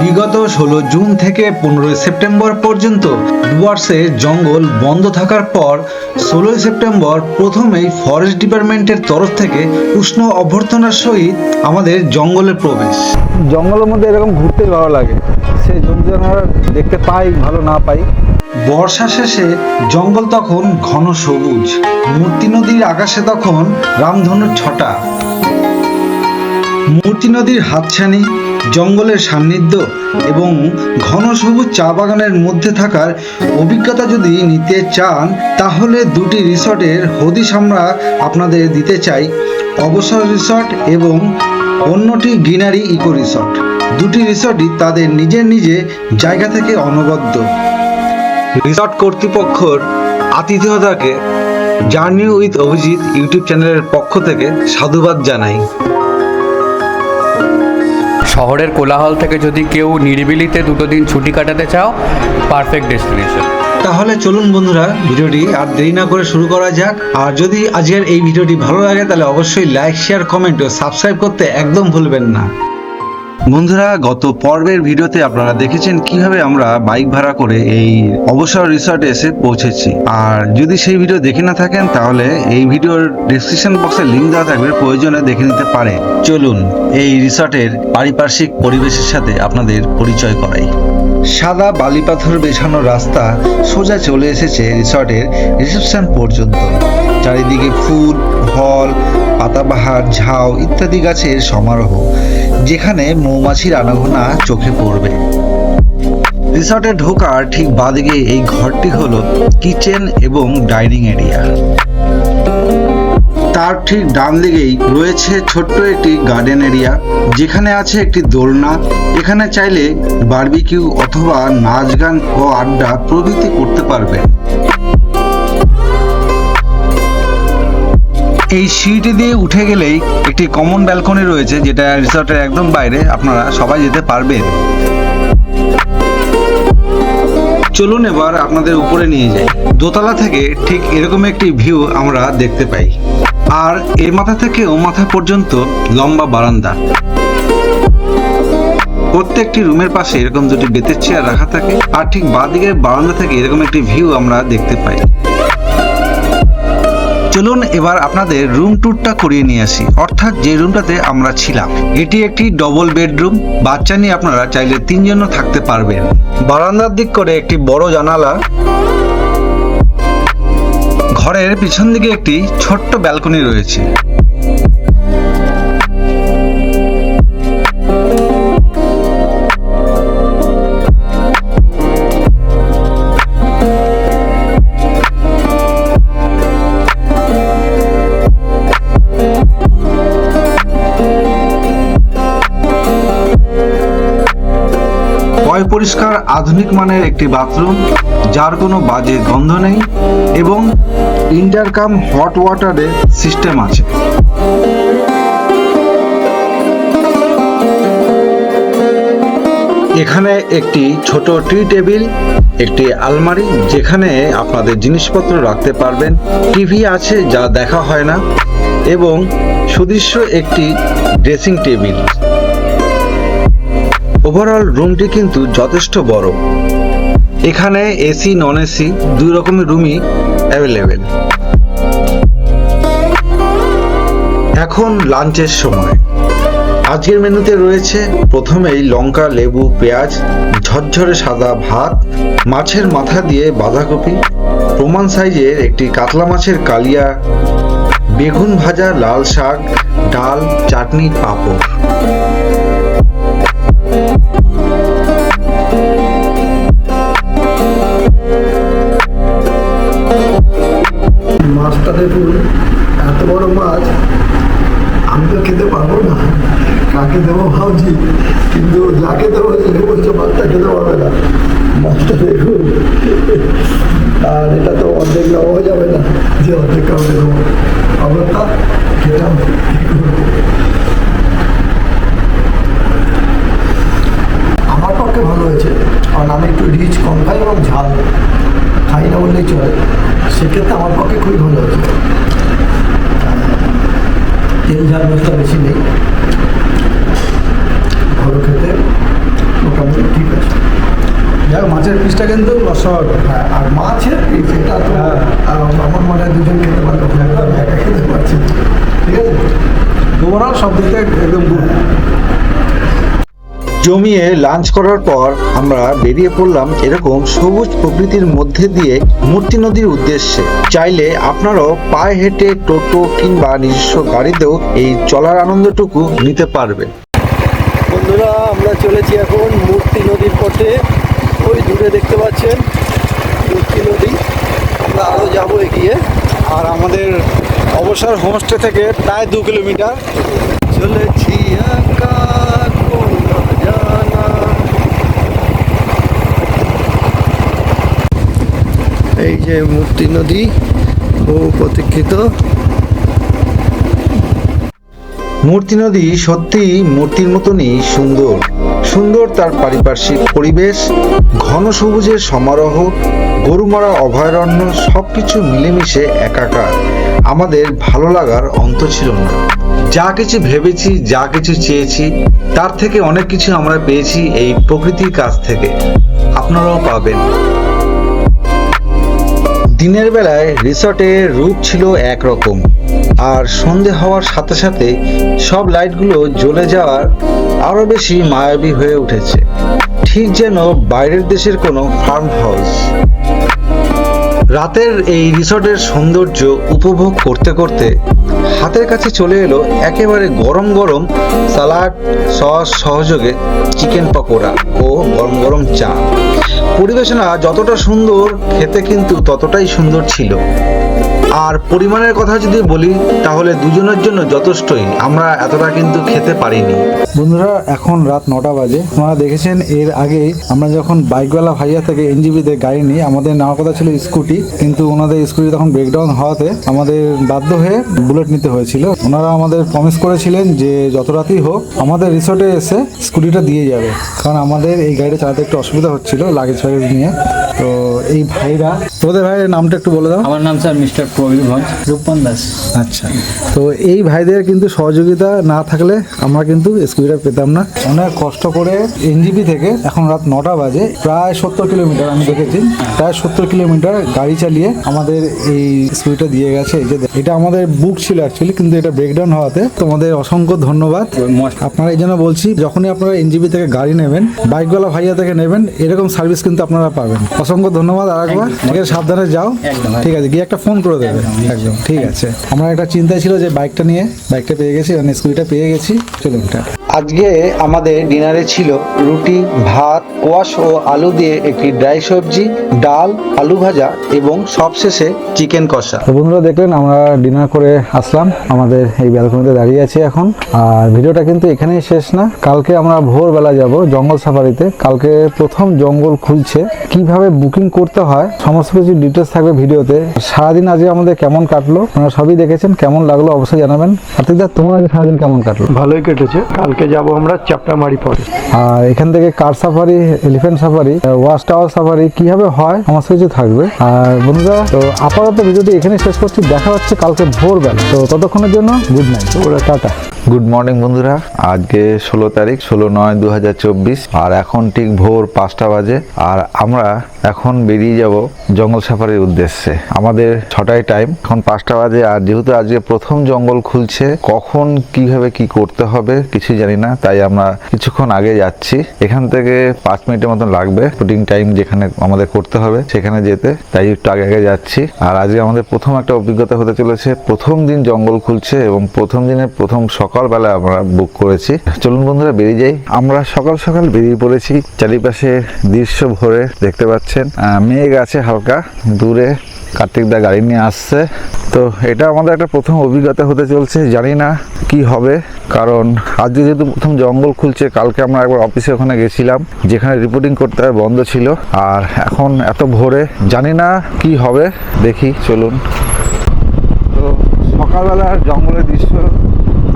বিগত ষোলো জুন থেকে পনেরোই সেপ্টেম্বর পর্যন্ত ডুয়ার্সে জঙ্গল বন্ধ থাকার পর ষোলোই সেপ্টেম্বর প্রথমেই ফরেস্ট ডিপার্টমেন্টের তরফ থেকে উষ্ণ অভ্যর্থনার সহিত আমাদের জঙ্গলে প্রবেশ। জঙ্গলের মধ্যে এরকম ঘুরতেই ভালো লাগে। সে জন্তু জানোয়ার দেখতে পাই ভালো না পাই। বর্ষা শেষে জঙ্গল তখন ঘন সবুজ। মূর্তি নদীর আকাশে তখন রামধনুর ছটা। মূর্তি নদীর হাতছানি জঙ্গলের সান্নিধ্য এবং ঘন সবুজ চা বাগানের মধ্যে থাকার অভিজ্ঞতা যদি নিতে চান, তাহলে দুটি রিসর্টের হদিশ আমরা আপনাদের দিতে চাই। অবসর রিসর্ট এবং অন্যটি গ্রিনারি ইকো রিসর্ট। দুটি রিসর্টই তাদের নিজের নিজে জায়গা থেকে অনবদ্য। রিসর্ট কর্তৃপক্ষর আতিথেয়তাকে জার্নি উইথ অভিজিৎ ইউটিউব চ্যানেলের পক্ষ থেকে সাধুবাদ জানাই। শহরের কোলাহল থেকে যদি কেউ নিরিবিলিতে দুটো দিন ছুটি কাটাতে চাও পারফেক্ট ডেস্টিনেশন তাহলে চলুন বন্ধুরা, ভিডিওটি আর দেরি না করে শুরু করা যাক। আর যদি আজকের এই ভিডিওটি ভালো লাগে, তাহলে অবশ্যই লাইক শেয়ার কমেন্ট ও সাবস্ক্রাইব করতে একদম ভুলবেন না। বন্ধুরা, গত পর্বের ভিডিওতে আপনারা দেখেছেন কীভাবে আমরা বাইক ভাড়া করে এই অবসর রিসর্টে এসে পৌঁছেছি। আর যদি সেই ভিডিও দেখে না থাকেন, তাহলে এই ভিডিওর ডিসক্রিপশন বক্সে লিঙ্ক দেওয়া থাকবে, প্রয়োজনে দেখে নিতে পারে চলুন এই রিসর্টের পারিপার্শ্বিক পরিবেশের সাথে আপনাদের পরিচয় করাই। সাদা বালি পাথর বেছানো রাস্তা সোজা চলে এসেছে রিসর্টের রিসেপশন পর্যন্ত। চারিদিকে ফুল ফল পাতাবাহার, ঝাউ ইত্যাদি গাছের সমারোহ, যেখানে মৌমাছির আনাগোনা চোখে পড়বে। রিসর্টে ঢোকার ঠিক বাদিকে এই ঘরটি হলো কিচেন এবং ডাইনিং এরিয়া। তার ঠিক ডান দিকেই রয়েছে ছোট্ট একটি গার্ডেন এরিয়া, যেখানে আছে একটি দোলনা। এখানে চাইলে বারবিকিউ অথবা নাচ গান ও আড্ডা প্রভৃতি করতে পারবেন। এই সিঁড়িটি দিয়ে উঠে গেলেই একটি কমন ব্যালকনি রয়েছে, যেটা রিসর্টের একদম বাইরে, আপনারা সবাই যেতে পারবেন। চলুন এবার আপনাদের উপরে নিয়ে যাই। দোতলা থেকে ঠিক এরকম একটি ভিউ আমরা দেখতে পাই। আর এর মাথা থেকে ও মাথা পর্যন্ত লম্বা বারান্দা। প্রত্যেকটি রুমের পাশে এরকম দুটি বেতের চেয়ার রাখা থাকে, আর ঠিক বাঁদিকের বারান্দা থেকে এরকম একটি ভিউ আমরা দেখতে পাই। চলুন এবার আপনাদের রুম ট্যুরটা করিয়ে নিয়ে আসি। অর্থাৎ যে রুমটাতে আমরা ছিলাম, এটি একটি ডবল বেডরুম বাচ্চা নিয়ে আপনারা চাইলে তিনজনও থাকতে পারবেন। বারান্দার দিক করে একটি বড় জানালা। ঘরের পিছন দিকে একটি ছোট্ট ব্যালকনি রয়েছে। আধুনিক মানের একটি বাথরুম, যার কোনো বাজে গন্ধ নেই এবং ইন্টারকাম হট ওয়াটারের সিস্টেম আছে। এখানে একটি ছোট টি টেবিল, একটি আলমারি, যেখানে আপনাদের জিনিসপত্র রাখতে পারবেন। টিভি আছে যা দেখা হয় না এবং সুদৃশ্য একটি ড্রেসিং টেবিল। ওভারঅল রুমটি কিন্তু যথেষ্ট বড়। এখানে এসি নন এসি দুই রকমের রুমই অ্যাভেলেবেল এখন লাঞ্চের সময়। আজকের মেনুতে রয়েছে প্রথমেই লঙ্কা, লেবু, পেঁয়াজ, ঝরঝরে সাদা ভাত, মাছের মাথা দিয়ে বাঁধাকপি, প্রমাণ সাইজের একটি কাতলা মাছের কালিয়া, বেগুন ভাজা লাল শাক, ডাল, চাটনি, পাঁপড়। আর মাছের পিস এটা তো। আমার মনে হয় দুজন খেতে পারব একা খেতে পারছি ঠিক আছে? ওভারঅল সব দিক থেকে একদম গুড জমিয়ে লাঞ্চ করার পর আমরা বেরিয়ে পড়লাম এরকম সবুজ প্রকৃতির মধ্যে দিয়ে মূর্তি নদীর উদ্দেশ্যে। চাইলে আপনারাও পায়ে হেঁটে টোটো কিংবা নিজস্ব গাড়িতেও এই চলার আনন্দটুকু নিতে পারবেন। বন্ধুরা আমরা চলেছি এখন মূর্তি নদীর পথে। দূরে দেখতে পাচ্ছেন মূর্তি নদী। আমরা আরও যাব এগিয়ে। আর আমাদের অবসর হোমস্টে থেকে প্রায় দু কিলোমিটার। চলেছি এই যে মূর্তি নদী, বহু প্রতীক্ষিত। মূর্তি নদী সত্যি মূর্তির মতনই সুন্দর। সুন্দর তার পারিপার্শ্বিক পরিবেশ, ঘন সবুজের সমারোহ, গরুমারা, অভয়ারণ্য সব কিছু মিলেমিশে একাকার। আমাদের ভালো লাগার অন্ত ছিল না। যা কিছু ভেবেছি, যা কিছু চেয়েছি, তার থেকে অনেক কিছু আমরা পেয়েছি এই প্রকৃতির কাছ থেকে। আপনারাও পাবেন। দিনের বেলায় রিসর্টে রূপ ছিল একরকম। আর সন্ধে হওয়ার সাথে সাথে সব লাইটগুলো জ্বলে যাওয়ার আরও বেশি মায়াবী হয়ে উঠেছে। ঠিক যেন বাইরের দেশের কোনো ফার্ম হাউস রাতের এই রিসর্টের সৌন্দর্য উপভোগ করতে করতে হাতের কাছে চলে এলো একেবারে গরম গরম সালাড, সস, সহযোগে চিকেন পকোড়া ও গরম গরম চা। পরিবেশনা যতটা সুন্দর, খেতে কিন্তু ততটাই সুন্দর ছিল। আর পরিমাণের কথা যদি বলি, তাহলে দুজনের জন্য যথেষ্টই। আমরা এতটা কিন্তু খেতে পারিনি। বন্ধুরা, এখন রাত নটা বাজে। আপনারা দেখেছেন, এর আগে আমরা যখন বাইকওয়ালা ভাইয়া থেকে এনজিবিতে গাড়ি নিই আমাদের নেওয়ার কথা ছিল স্কুটি, কিন্তু ওনাদের স্কুটি তখন ব্রেকডাউন হওয়াতে আমাদের বাধ্য হয়ে বুলেট নিতে হয়েছিল। ওনারা আমাদের প্রমিস করেছিলেন যে যত রাতেই হোক, আমাদের রিসোর্টে এসে স্কুটিটা দিয়ে যাবে। কারণ আমাদের এই গাড়িটা চালাতে একটু অসুবিধা হচ্ছিল লাগেজ ফাগেজ নিয়ে। তো এই ভাইরা। তোদের ভাইয়ের নামটা একটু বলে দাও। আমার নাম স্যার মিস্টার প্রবীর ভঞ্জ রূপন দাস। আচ্ছা। তো এই ভাইদের কিন্তু সহযোগিতা না থাকলে আমরা কিন্তু স্কুটিটা পেতাম না। অনেক কষ্ট করে এনজিপি থেকে এখন রাত নটা বাজে প্রায় সত্তর কিলোমিটার আমি দেখেছি প্রায় সত্তর কিলোমিটার গাড়ি চালিয়ে আমাদের এই স্কুটিটা দিয়ে গেছে। এই যে এটা আমাদের বুক ছিল অ্যাকচুয়ালি কিন্তু এটা ব্রেকডাউন হওয়াতে তোমাদের অসংখ্য ধন্যবাদ। আপনারা এই জন্য বলছি যখনই আপনারা এনজিপি থেকে গাড়ি নেবেন বাইকওয়ালা ভাইয়া থেকে নেবেন এরকম সার্ভিস কিন্তু আপনারা পাবেন। অসংখ্য ধন্যবাদ। আর একবার। ঠিক আছে সাবধানে যাও। ঠিক আছে গিয়ে একটা ফোন করে দেবে। একদম ঠিক আছে। আমার একটা চিন্তা ছিল যে বাইকটা নিয়ে বাইকটা পেয়ে গেছি মানে স্কুটিটা পেয়ে গেছি। চলুন এটা। আজকে আমাদের ডিনারে ছিল রুটি ভাত কোয়াশ ও আলু দিয়ে একটি ড্রাই সবজি ডাল আলু ভাজা এবং সবশেষে চিকেন কষা। তো বন্ধুরা দেখলেন আমরা ডিনার করে আসলাম। আমাদের এই ব্যালকনিতে দাঁড়িয়ে আছি এখন। আর ভিডিওটা কিন্তু এখানেই শেষ না। কালকে আমরা ভোরবেলা যাব জঙ্গল সাফারিতে। কালকে প্রথম জঙ্গল খুলছে। কীভাবে বুকিং করতে হয় সমস্ত কিছু ডিটেলস থাকবে ভিডিওতে। সারাদিন আজকে আমাদের কেমন কাটলো? আপনারা সবই দেখেছেন। কেমন লাগল অবশ্যই জানাবেন। কার্তিকদা তোমার আজকে সারাদিন কেমন কাটলো? ভালোই কেটেছে। কালকে যাব আমরা চাপটামারি পরে। আর এখান থেকে car safari? Elephant safari? Watch tower safari? কীভাবে হয়? সমস্ত কিছু থাকবে। আর বন্ধুরা তো আপাতত ভিডিওটি এখানে শেষ করছি। দেখা হচ্ছে কালকে ভোরবেলা। তো ততক্ষণের জন্য গুড নাইট ওরা টাটা। গুড মর্নিং বন্ধুরা। আজকে ষোলো তারিখ, ষোলো নয় দু আর এখন ঠিক ভোর পাঁচটা বাজে। আর আমরা এখন বেরিয়ে যাব জঙ্গল সাফারির উদ্দেশ্যে। আমাদের ছটায় টাইম এখন পাঁচটা বাজে। আর যেহেতু আজকে প্রথম জঙ্গল খুলছে, কখন, কীভাবে, কি করতে হবে কিছুই জানি না। তাই আমরা কিছুক্ষণ আগে যাচ্ছি। এখান থেকে পাঁচ মিনিটের মতন লাগবে। শুটিং টাইম যেখানে আমাদের করতে হবে, সেখানে যেতে। তাই একটু আগে আগে যাচ্ছি। আর আজকে আমাদের প্রথম একটা অভিজ্ঞতা হতে চলেছে। প্রথম দিন জঙ্গল খুলছে এবং প্রথম দিনের প্রথম সকালবেলা আমরা বুক করেছি। চলুন বন্ধুরা, বেরিয়ে যাই। আমরা সকাল সকাল বেরিয়ে পড়েছি। চারিপাশে দৃশ্য ভরে দেখতে পাচ্ছেন। মেঘ আছে হালকা, দূরে কার্তিক দা গাড়ি নিয়ে আসছে। তো এটা আমাদের একটা প্রথম অভিজ্ঞতা হতে চলছে, জানি না কি হবে। কারণ আজকে যেহেতু প্রথম জঙ্গল খুলছে, কালকে আমরা একবার অফিসে ওখানে গেছিলাম, যেখানে রিপোর্টিং করতে হয়, বন্ধ ছিল। আর এখন এত ভোরে জানি না কি হবে। দেখি, চলুন। তো সকালবেলার জঙ্গলের দৃশ্য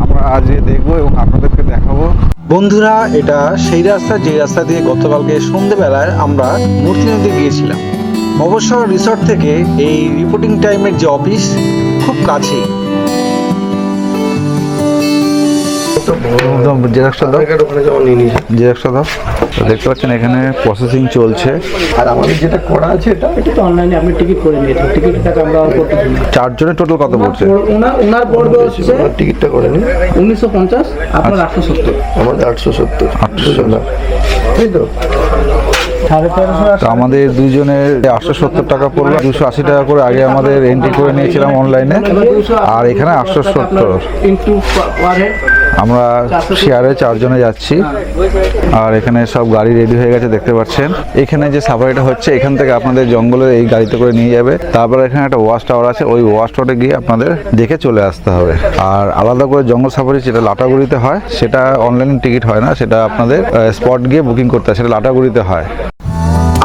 আমরা আজ দেখব এবং আপনাদেরকে দেখাবো। বন্ধুরা, এটা সেই রাস্তা, যে রাস্তা দিয়ে গতকালকে সন্ধেবেলায় আমরা মূর্তি নদী গিয়েছিলাম। অবশ্য রিসর্ট থেকে এই রিপোর্টিং টাইমের যে অফিস খুব কাছেই। জেরক্সটা দাও। জেরক্সটা দাও। দেখতে পাচ্ছেন এখানে প্রসেসিং চলছে। আর আমাদের যেটা করা আছে এটা? এটা তো অনলাইনে আপনি টিকিট করে নিয়েছেন। টিকিটের টাকা আমরা করতেছি চারজনের টোটাল কত পড়ছে? ওনার ওনার পড়বে হচ্ছে টিকিটটা করে নিন উনিশশো পঞ্চাশ আপনার আটশো সত্তর। আমাদের আটশো সত্তর। আটশো তাই তো। আমাদের দুইজনের আটশো সত্তর টাকা পড়ল দুশো আশি টাকা করে আগে আমাদের এন্ট্রি করে নিয়েছিলাম অনলাইনে আর এখানে আটশো সত্তর। আমরা শেয়ারে চারজনে যাচ্ছি। আর এখানে সব গাড়ি রেডি হয়ে গেছে, দেখতে পাচ্ছেন। এখানে যে সাফারিটা হচ্ছে, এখান থেকে আপনাদের জঙ্গলে এই গাড়িতে করে নিয়ে যাবে। তারপর এখানে একটা ওয়াশ টাওয়ার আছে, ওই ওয়াশ টাওয়ারে গিয়ে আপনাদের দেখে চলে আসতে হবে। আর আলাদা করে জঙ্গল সাফারি যেটা লাটাগুড়িতে হয়, সেটা অনলাইন টিকিট হয় না, সেটা আপনাদের স্পট গিয়ে বুকিং করতে হয়, সেটা লাটাগুড়িতে হয়।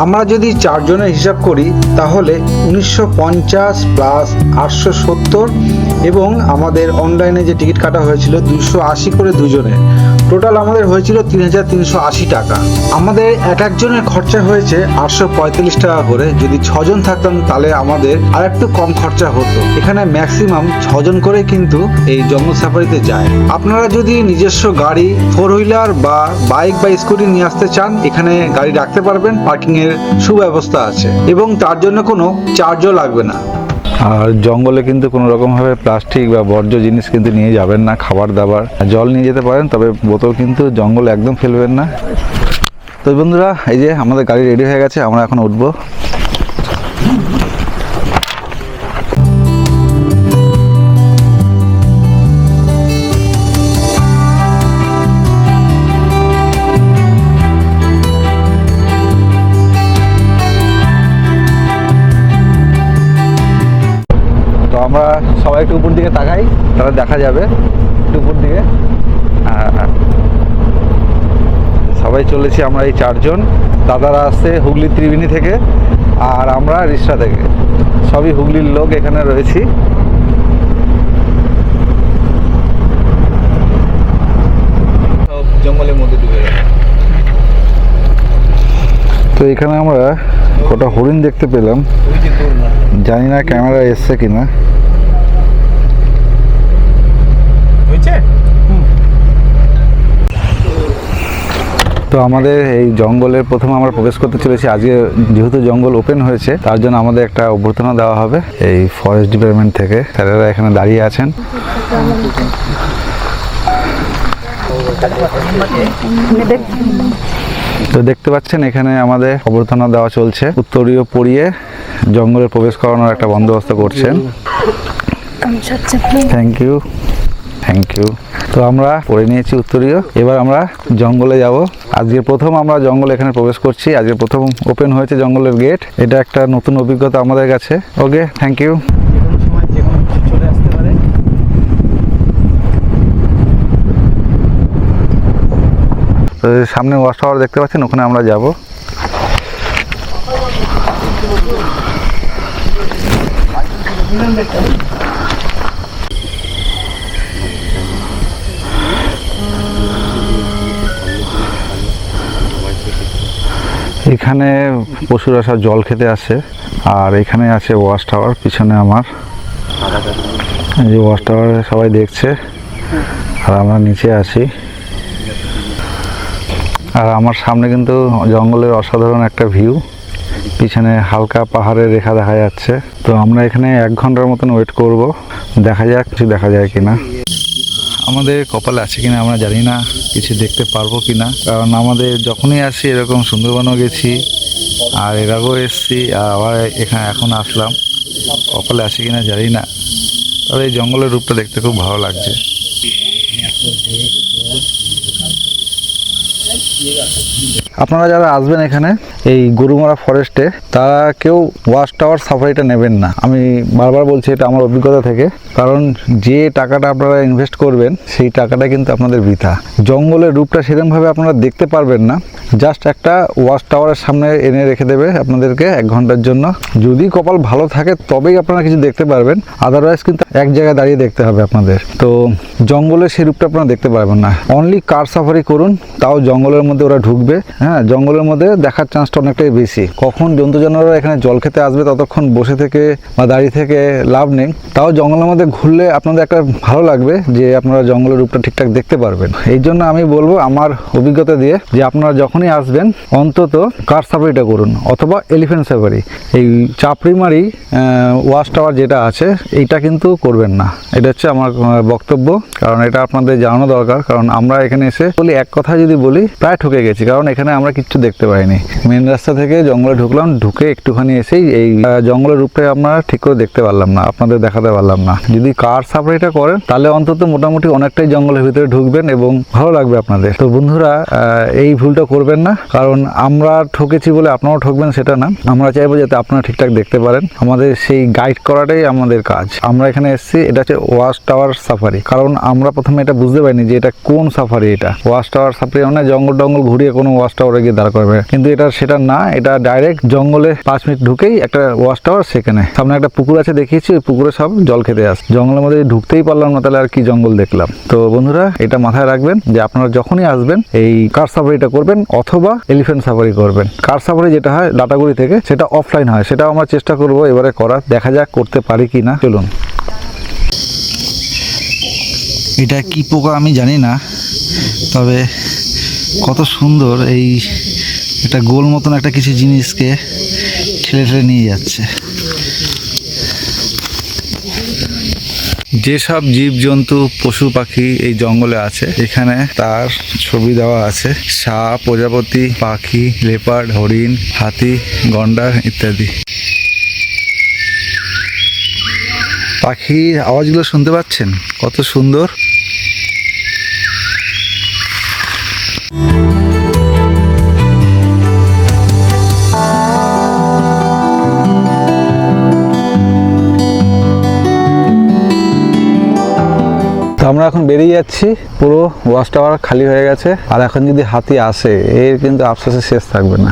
আমরা যদি চারজনের হিসাব করি, তাহলে উনিশশো পঞ্চাশ প্লাস আটশো সত্তর এবং আমাদের অনলাইনে যে টিকিট কাটা হয়েছিল, দুশো আশি করে দুজনের। টোটাল আমাদের হয়েছিল তিন হাজার তিনশো আশি টাকা। আমাদের এক একজনের খরচা হয়েছে আটশো পঁয়তাল্লিশ টাকা করে। যদি ছজন থাকতাম তাহলে আমাদের আর একটু কম খরচা হতো। এখানে ম্যাক্সিমাম ছজন করে কিন্তু এই জঙ্গল সাফারিতে যায়। আপনারা যদি নিজস্ব গাড়ি ফোর হুইলার বা বাইক বা স্কুটি নিয়ে আসতে চান, এখানে গাড়ি রাখতে পারবেন। পার্কিং এর সুব্যবস্থা আছে। এবং তার জন্য কোনো চার্জও লাগবে না। আর জঙ্গলে কিন্তু কোনো রকমভাবে প্লাস্টিক বা বর্জ্য জিনিস কিন্তু নিয়ে যাবেন না, খাবার দাবার, জল নিয়ে যেতে পারেন, তবে বোতল কিন্তু জঙ্গল একদম ফেলবেন না। তো বন্ধুরা, এই যে আমাদের গাড়ি রেডি হয়ে গেছে, আমরা এখন উঠবো। তাহলে দেখা যাবে উপর দিকে। আর সবাই চলেছি আমরা এই চারজন। দাদারা আসছে হুগলি ত্রিবেণী থেকে আর আমরা রিসরা থেকে। সবই হুগলির লোক এখানে রয়েছি। জঙ্গলের মধ্যে ডুবে তো এখানে আমরা কটা হরিণ দেখতে পেলাম। জানি না ক্যামেরা এসছে কিনা হয়েছে তো আমাদের এই জঙ্গলের প্রথম আমরা প্রবেশ করতে চলেছি। আজকে যেহেতু জঙ্গল ওপেন হয়েছে তার জন্য আমাদের একটা অভ্যর্থনা দেওয়া হবে এই ফরেস্ট ডিপার্টমেন্ট থেকে। স্যারেরা এখানে দাঁড়িয়ে আছেন। তো দেখতে পাচ্ছেন এখানে আমাদের অভ্যর্থনা দেওয়া চলছে। উত্তরীয় পড়িয়ে জঙ্গলে প্রবেশ করানোর একটা বন্দোবস্ত করছেন। থ্যাংক ইউ থ্যাংক ইউ তো আমরা পড়ে নিয়েছি উত্তরীয়। এবার আমরা জঙ্গলে যাব। আজকে প্রথম আমরা জঙ্গলে এখানে প্রবেশ করছি। আজকে প্রথম ওপেন হয়েছে জঙ্গলের গেট এটা একটা নতুন অভিজ্ঞতা আমাদের কাছে। ওকে থ্যাংক ইউ সামনে ওয়াশ টাওয়ার দেখতে পাচ্ছেন, ওখানে আমরা যাব। এখানে পশুরা সব জল খেতে আসে, আর এখানে আছে ওয়াশ টাওয়ার, পিছনে আমার। যে ওয়াশ টাওয়ারে সবাই দেখছে, আর আমরা নিচে আছি। আর আমার সামনে কিন্তু জঙ্গলের অসাধারণ একটা ভিউ পিছনে হালকা পাহাড়ের রেখা দেখা যাচ্ছে। তো আমরা এখানে এক ঘণ্টার মতন ওয়েট করব, দেখা যাক কিছু দেখা যায় কিনা। আমাদের কপালে আছে কিনা আমরা জানি না, কিছু দেখতে পারব কি না কারণ আমাদের যখনই আসি এরকম সুন্দরবনও গেছি, আর এর আগেও এসছি, আর আবার এখানে এখন আসলাম। কপালে আছে কিনা জানি না। তবে এই জঙ্গলের রূপটা দেখতে খুব ভালো লাগছে। আপনারা যারা আসবেন এখানে, এই গরুমারা ফরেস্টে তারা কেউ ওয়াচ টাওয়ার সাফারিটা নেবেন না। আমি বারবার বলছি, এটা আমার অভিজ্ঞতা থেকে। কারণ যে টাকাটা আপনারা ইনভেস্ট করবেন, সেই টাকাটা কিন্তু আপনাদের বৃথা। জঙ্গলের রূপটা সেরকমভাবে আপনারা দেখতে পারবেন না। জাস্ট একটা ওয়াচ টাওয়ারের সামনে এনে রেখে দেবে আপনাদেরকে এক ঘণ্টার জন্য। যদি কপাল ভালো থাকে, তবেই আপনারা কিছু দেখতে পারবেন। আদারওয়াইজ কিন্তু এক জায়গায় দাঁড়িয়ে দেখতে হবে আপনাদের। তো জঙ্গলের সেই রূপটা আপনারা দেখতে পারবেন না। অনলি কার সাফারি করুন, তাও জঙ্গলের জঙ্গলের মধ্যে ওরা ঢুকবে হ্যাঁ জঙ্গলের মধ্যে দেখার চান্সটা অনেকটাই বেশি। কখন জন্তু জানোয়াররা এখানে জল খেতে আসবে ততক্ষণ বসে থেকে বা দাঁড়িয়ে থেকে লাভ নেই। তাও জঙ্গলের মধ্যে ঘুরলে আপনাদের একটা ভালো লাগবে যে আপনারা জঙ্গলের রূপটা ঠিকঠাক দেখতে পারবেন। এই জন্য আমি বলব আমার অভিজ্ঞতা দিয়ে যে আপনারা যখনই আসবেন, অন্তত কার সাফারিটা করুন অথবা এলিফ্যান্ট সাফারি এই চাপড়িমারি ওয়াশ টাওয়ার যেটা আছে, এইটা কিন্তু করবেন না। এটা হচ্ছে আমার বক্তব্য। কারণ এটা আপনাদের জানানো দরকার। কারণ আমরা এখানে এসে বলি, এক কথা যদি বলি প্রায় ঠকে গেছি, কারণ এখানে আমরা কিচ্ছু দেখতে পাইনি। মেন রাস্তা থেকে জঙ্গলে ঢুকলাম, ঢুকে একটুখানি এসেই এই জঙ্গলের রূপটাই আমরা ঠিক করে দেখতে পারলাম না, আপনাদের দেখাতে পারলাম না। যদি কার সাফারিটা করেন, তাহলে অন্তত মোটামুটি অনেকটাই জঙ্গলের ভিতরে ঢুকবেন এবং ভালো লাগবে আপনাদের। তো বন্ধুরা এই ভুলটা করবেন না, কারণ আমরা ঠকেছি বলে আপনারাও ঠকবেন সেটা না। আমরা চাইব যাতে আপনারা ঠিকঠাক দেখতে পারেন। আমাদের সেই গাইড করাটাই আমাদের কাজ। আমরা এখানে এসেছি, এটা হচ্ছে ওয়াশ টাওয়ার সাফারি কারণ আমরা প্রথমে এটা বুঝতে পারিনি যে এটা কোন সাফারি এটা। ওয়াশ টাওয়ার সাফারি মানে জঙ্গল টঙ্গল ঘুরিয়ে কোনো ওয়াশ টাওয়ারে গিয়ে দাঁড় করবে। কিন্তু এটা সেটা না, এটা ডাইরেক্ট জঙ্গলে পাঁচ মিনিট ঢুকেই একটা ওয়াশ টাওয়ার সেখানে। সামনে একটা পুকুর আছে, দেখিয়েছি, ওই পুকুরে সব জল খেতে আসে জঙ্গলের মধ্যে ঢুকতেই পারলাম না, তাহলে আর কি জঙ্গল দেখলাম? তো বন্ধুরা, এটা মাথায় রাখবেন যে আপনারা যখনই আসবেন, এই কার সাফারিটা করবেন অথবা এলিফ্যান্ট সাফারি করবেন। কার সাফারি যেটা হয় ডাটাগুড়ি থেকে, সেটা অফলাইন হয়। সেটাও আমরা চেষ্টা করব এবারে করার। দেখা যাক করতে পারি কি না চলুন। এটা কি পোকা আমি জানি না, তবে কত সুন্দর এই একটা গোল মতন একটা কিছু জিনিসকে ঠেলে ঠেলে নিয়ে যাচ্ছে। যেসব জীবজন্তু, পশু, পাখি এই জঙ্গলে আছে, এখানে তার ছবি দেওয়া আছে। সাপ, প্রজাপতি, পাখি, লেপার্ড, হরিণ, হাতি গন্ডার ইত্যাদি। পাখির আওয়াজগুলো শুনতে পাচ্ছেন? কত সুন্দর। তো আমরা এখন বেরিয়ে যাচ্ছি পুরো ওয়াশ টাওয়ার খালি হয়ে গেছে। আর এখন যদি হাতি আসে এর কিন্তু আফসোসে শেষ থাকবে না।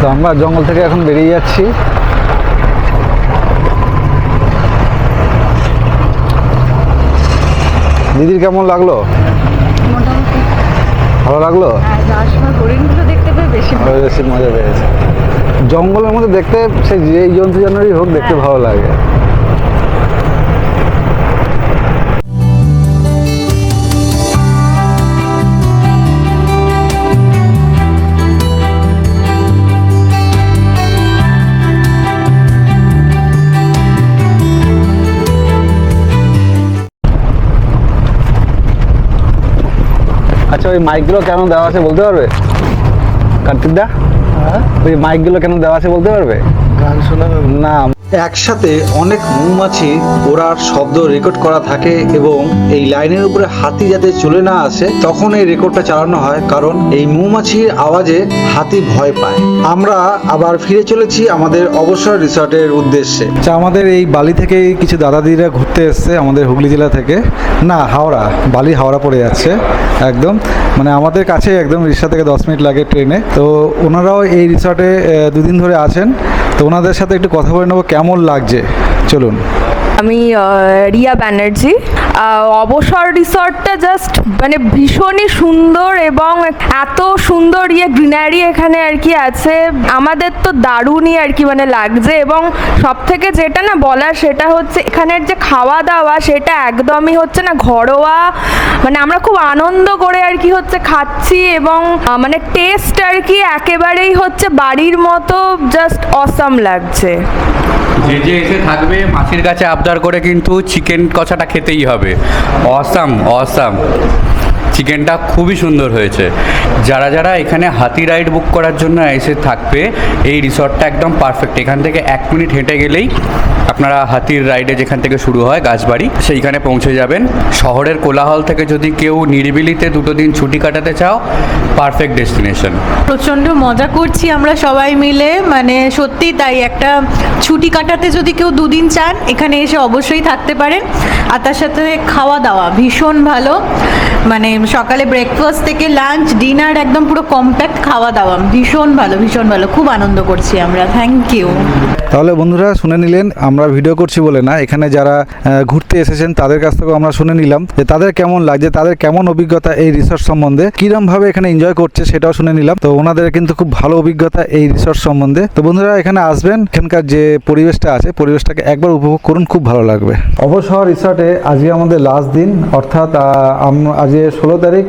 তো আমরা জঙ্গল থেকে এখন বেরিয়ে যাচ্ছি। দিদির কেমন লাগল? ভালো লাগল? পেয়ে বেশি মজা পেয়েছে। জঙ্গলের মধ্যে দেখতে সে যেই জন্তু জানোয়ারই হোক দেখতে ভালো লাগে। ওই মাইকগুলো কেন দেওয়া আছে বলতে পারবে? কার্তিক দা? ওই মাইকগুলো কেন দেওয়া আছে বলতে পারবে? গান না। একসাথে অনেক মৌমাছি ওড়ার শব্দ রেকর্ড করা থাকে এবং এই লাইনের উপরে হাতি যাতে চলে না আসে তখন এই রেকর্ডটা চালানো হয় কারণ এই মৌমাছির আওয়াজে হাতি ভয় পায়। আমরা আবার ফিরে চলেছি আমাদের অবসর রিসর্টের উদ্দেশ্যে। আচ্ছা আমাদের এই বালি থেকে কিছু দাদাদিরা ঘুরতে এসছে আমাদের হুগলি জেলা থেকে। না হাওড়া। বালি হাওড়া পড়ে যাচ্ছে একদম। মানে আমাদের কাছে একদম রিক্সা থেকে দশ মিনিট লাগে ট্রেনে। তো ওনারাও এই রিসর্টে দুদিন ধরে আছেন। তো ওনাদের সাথে একটু কথা বলে নেব কেমন লাগছে? চলুন। আমি রিয়া ব্যানার্জি। অবসর রিসর্টটা জাস্ট মানে ভীষণই সুন্দর এবং এত সুন্দর ইয়ে গ্রিনারি এখানে আর কি আছে। আমাদের তো দারুণই আর কি মানে লাগছে এবং সব থেকে যেটা না বলার সেটা হচ্ছে এখানের যে খাওয়া দাওয়া সেটা একদমই হচ্ছে না ঘরোয়া। মানে আমরা খুব আনন্দ করে আর কি হচ্ছে খাচ্ছি এবং মানে টেস্ট আর কি একেবারেই হচ্ছে বাড়ির মতো জাস্ট অসাম লাগছে। যে যে এসে থাকবে, মাসির কাছে আবদার করে কিন্তু চিকেন কষাটা খেতেই হবে। অসাম অসাম চিকেনটা খুবই সুন্দর হয়েছে। যারা যারা এখানে হাতি রাইড বুক করার জন্য এসে থাকবে, এই রিসর্টটা একদম পারফেক্ট। এখান থেকে এক মিনিট হেঁটে গেলেই আপনারা হাতির রাইডে যেখান থেকে শুরু হয় গাছবাড়ি, সেইখানে পৌঁছে যাবেন। শহরের কোলাহল থেকে যদি কেউ নিরিবিলিতে দুটো দিন ছুটি কাটাতে চাও, পারফেক্ট ডেস্টিনেশন। প্রচণ্ড মজা করছি আমরা সবাই মিলে মানে সত্যি তাই একটা ছুটি কাটাতে যদি কেউ দুদিন চান, এখানে এসে অবশ্যই থাকতে পারেন। আর তার সাথে খাওয়া দাওয়া ভীষণ ভালো মানে সকালে ব্রেকফাস্ট থেকে লাঞ্চ ডিনার একদম পুরো কম্প্যাক্ট খাওয়া দাওয়া। ভীষণ ভালো ভীষণ ভালো। খুব আনন্দ করছি আমরা। থ্যাংক ইউ তাহলে বন্ধুরা শুনে নিলেন আমরা ভিডিও করছি বলে না। এখানে যারা ঘুরতে এসেছেন তাদের কাছ থেকেও আমরা শুনে নিলাম যে তাদের কেমন লাগছে তাদের কেমন অভিজ্ঞতা এই রিসর্ট সম্বন্ধে কিরম ভাবে এখানে এনজয় করছে সেটাও শুনে নিলাম। তো ওনাদের কিন্তু খুব ভালো অভিজ্ঞতা এই রিসর্ট সম্বন্ধে। তো বন্ধুরা এখানে আসবেন এখানকার যে পরিবেশটা আছে পরিবেশটাকে একবার উপভোগ করুন খুব ভালো লাগবে। অবসর রিসর্টে আজকে আমাদের লাস্ট দিন অর্থাৎ আমরা আজকে ষোলো তারিখ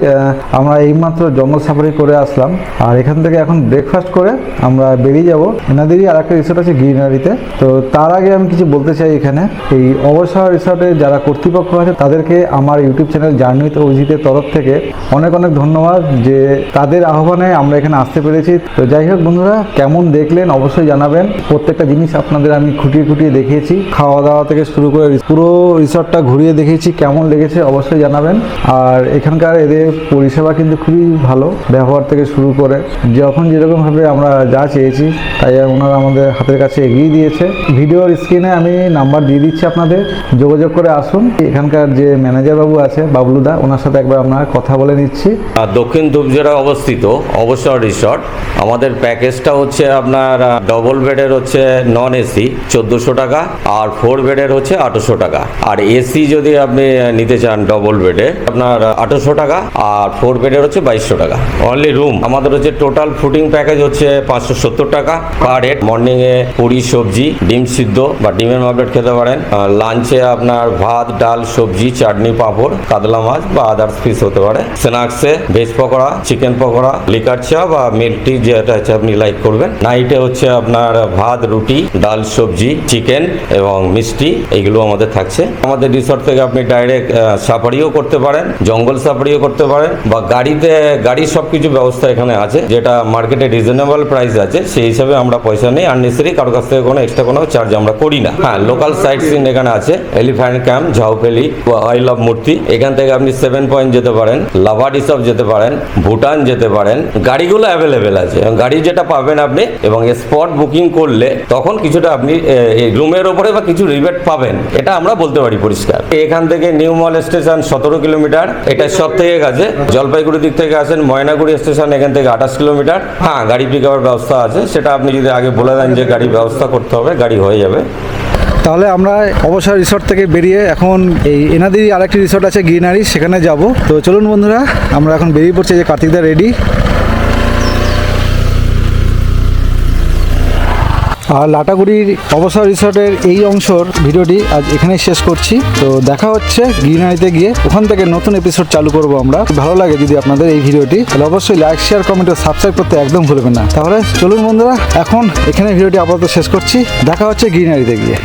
আমরা এইমাত্র জঙ্গল সাফারি করে আসলাম। আর এখান থেকে এখন ব্রেকফাস্ট করে আমরা বেরিয়ে যাব। এনাদেরই আর একটা রিসর্ট আছে গ্রিনারিতে তো তার আগে আমি কিছু বলতে চাই এখানে। এই অবসর রিসর্টে যারা কর্তৃপক্ষ আছে, তাদেরকে আমার ইউটিউব চ্যানেল জার্নি উইথ অজিতের তরফ থেকে অনেক অনেক ধন্যবাদ যে তাদের আহ্বানে আমরা এখানে আসতে পেরেছি। তো যাই হোক বন্ধুরা, কেমন দেখলেন অবশ্যই জানাবেন। প্রত্যেকটা জিনিস আপনাদের আমি খুঁটিয়ে খুঁটিয়ে দেখিয়েছি। খাওয়া দাওয়া থেকে শুরু করে পুরো রিসর্টটা ঘুরিয়ে দেখিয়েছি। কেমন লেগেছে অবশ্যই জানাবেন। আর এখানকার এদের পরিষেবা কিন্তু খুবই ভালো, ব্যবহার থেকে শুরু করে। যখন যেরকমভাবে আমরা যা চেয়েছি, তাই ওনারা আমাদের হাতের কাছে এগিয়ে দিয়েছে। ভিডিওর স্ক্রিনে আমি নাম্বার দিয়ে দিচ্ছি আপনাদের। যোগাযোগ করে আসুন। এখানকার যে ম্যানেজার বাবু আছে, বাবলুদা, ওনার সাথে একবার আমরা কথা বলে নিচ্ছি। আর দক্ষিণ ধূপজোড়া অবস্থিত, অবসর রিসর্ট। আমাদের প্যাকেজটা হচ্ছে আপনার ডবল বেডের হচ্ছে নন এসি চোদ্দোশো টাকা, আর ফোর বেডের হচ্ছে আটশো টাকা। আর এসি যদি আপনি নিতে চান ডবল বেডে আপনার আটশো টাকা আর ফোর বেডের হচ্ছে বাইশশো টাকা। অনলি রুম আমাদের হচ্ছে টোটাল ফুডিং প্যাকেজ হচ্ছে পাঁচশো সত্তর টাকা। পার হেড মর্নিংয়ে পুরি সবজি ডিম সিদ্ধ বা ডিমের মামলেট খেতে পারেন। লাঞ্চে আপনার ভাত ডাল সবজি চাটনি পাঁপড় কাতলা মাছ বা আদার্স পিস হতে পারে। স্ন্যাক্সে veg pakora chicken pakora liquor চা বা মিল্ক টি যেটা হচ্ছে আপনি লাইক করবেন। নাইটে হচ্ছে আপনার ভাত রুটি ডাল সবজি চিকেন এবং মিষ্টি এইগুলো আমাদের থাকছে। আমাদের রিসর্ট থেকে আপনি ডাইরেক্ট সাফারিও করতে পারেন। জঙ্গল সাফারিও করতে পারেন বা গাড়িতে, গাড়ির সব কিছু ব্যবস্থা এখানে আছে, যেটা মার্কেটে রিজনেবল প্রাইস আছে, সেই হিসাবে আমরা পয়সা নেই আননেসারি কারও কাছ থেকে কোনো এক্সট্রা কোনো চার্জ আমরা করি না। হ্যাঁ লোকাল সাইট সিন এখানে আছে elephant camp Jhaupeli I love মূর্তি এখান থেকে আপনি সেভেন পয়েন্ট যেতে পারেন লাভাডি সব যেতে পারেন ভুটান যেতে পারেন, গাড়িগুলো অ্যাভেলেবেল আছে, এবং গাড়ি যেটা পাবেন আপনি, এবং স্পট বুকিং করলে তখন কিছুটা আপনি রুমের ওপরে বা কিছু রিবেট পাবেন, এটা আমরা বলতে পারি পরিষ্কার। এখান থেকে নিউ মল স্টেশন সতেরো কিলোমিটার, এটা সব থেকে গেছে জলপাইগুড়ি দিক থেকে আসেন, ময়নাগুড়ি স্টেশন, এখান থেকে আঠাশ কিলোমিটার। হ্যাঁ গাড়ি পিক ব্যবস্থা আছে, সেটা আপনি যদি আগে বলে দেন যে গাড়ি ব্যবস্থা করতে হবে, গাড়ি হয়ে যাবে। তাহলে আমরা অবসর রিসর্ট থেকে বেরিয়ে এখন এই এনাদেরই আরেকটি রিসর্ট আছে গ্রিনারি, সেখানে যাব। তো চলুন বন্ধুরা, আমরা এখন বেরিয়ে পড়ছি যে কার্তিকদা রেডি। আর লাটাগুড়ির অবসর রিসর্টের এই অংশর ভিডিওটি আজ এখানেই শেষ করছি। তো দেখা হচ্ছে গ্রিনারিতে গিয়ে। ওখান থেকে নতুন এপিসোড চালু করব আমরা। ভালো লাগে যদি আপনাদের এই ভিডিওটি। তাহলে অবশ্যই লাইক শেয়ার কমেন্ট ও সাবস্ক্রাইব করতে একদম ভুলবেন না। তাহলে চলুন বন্ধুরা, এখন এখানে ভিডিওটি আপাতত শেষ করছি। দেখা হচ্ছে গ্রিনারিতে গিয়ে।